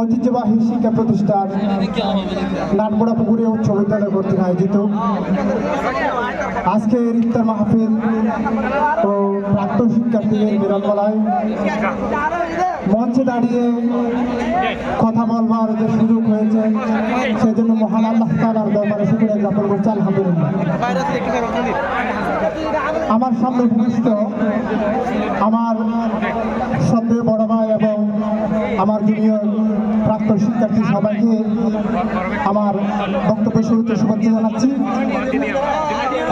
ঐতিহ্যবাহী শিক্ষা প্রতিষ্ঠান নাটবড়া পুকুরে উচ্চ বিদ্যালয় কর্তৃক আয়োজিত। আজকের ইফতার মাহফিল ও প্রাক্তন শিক্ষার্থীদের বিরলবেলায় মঞ্চে দাঁড়িয়ে কথা বলবার যে সুযোগ হয়েছে, সেজন্য মহান আল্লাহ তালার শুক্রিয়া জ্ঞাপন করছি, আলহামদুলিল্লাহ। আমার সামনে উপবিষ্ট আমার এবং আমার জুনিয়র প্রাক্তন শিক্ষার্থী সবাইকে আমার বক্তব্য শুরুতে শুভেচ্ছা জানাচ্ছি।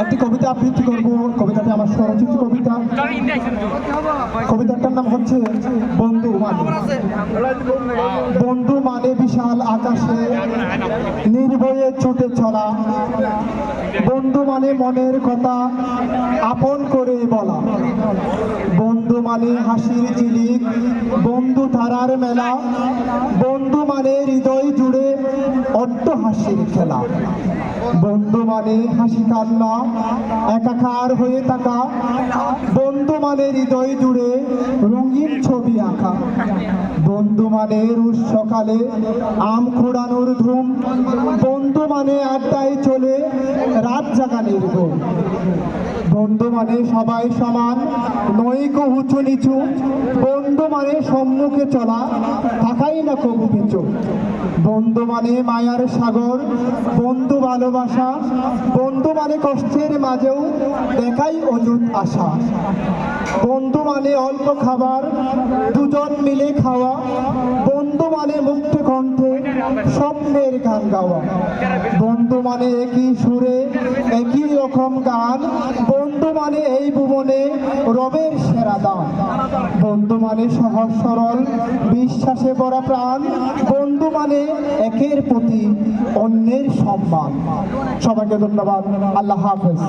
একটি কবিতা আবৃত্তি করব। কবিতাটি আমার স্বরচিত কবিতা। কবিতাটার নাম হচ্ছে বন্ধু মানে। বন্ধু মানে বিশাল আকাশে নির্ভয়ে ছুটে চলা। বন্ধু মানে মনের কথা আপন করে বলা। বন্ধু মানে হাসির ঝিলিক, বন্ধু ধারার মেলা। বন্ধু মানে হৃদয় জুড়ে অট্ট হাসির খেলা। বন্ধু মানে হাসি কান্না, একাকার হয়ে থাকা। বন্ধু মানে হৃদয় জুড়ে রঙিন ছবি আঁকা। বন্ধু মানে রুশ সকালে আম খোড়ানোর ধুম। বন্ধু মানে আড্ডায় চলে রাত জাগানির ঘুম। বন্ধু মানে সবাই সমান নৈক উঁচু নিচু। বন্ধু মানে সম্মুখে চলা, থাকাই না কবু পিছু। বন্ধু মানে মায়ার সাগর, বন্ধু ভালোবাসা বন্ধু মানে কষ্টের মাঝেও দেখাই অযুত আশা। বন্ধু মানে অল্প খাবার, দুজন মিলে খাওয়া বন্ধু মানে মুক্ত কণ্ঠে স্বপ্নের গান গাওয়া। বন্ধু মানে একই সুরে, একই রকম গান। বন্ধু মানে এই ভুবনে রবের সেরা দান। বন্ধু মানে সহজ সরল, বিশ্বাসে ভরা প্রাণ। বন্ধু মানে একের প্রতি অন্যের সম্মান। সবাইকে ধন্যবাদ। আল্লাহ হাফেজ।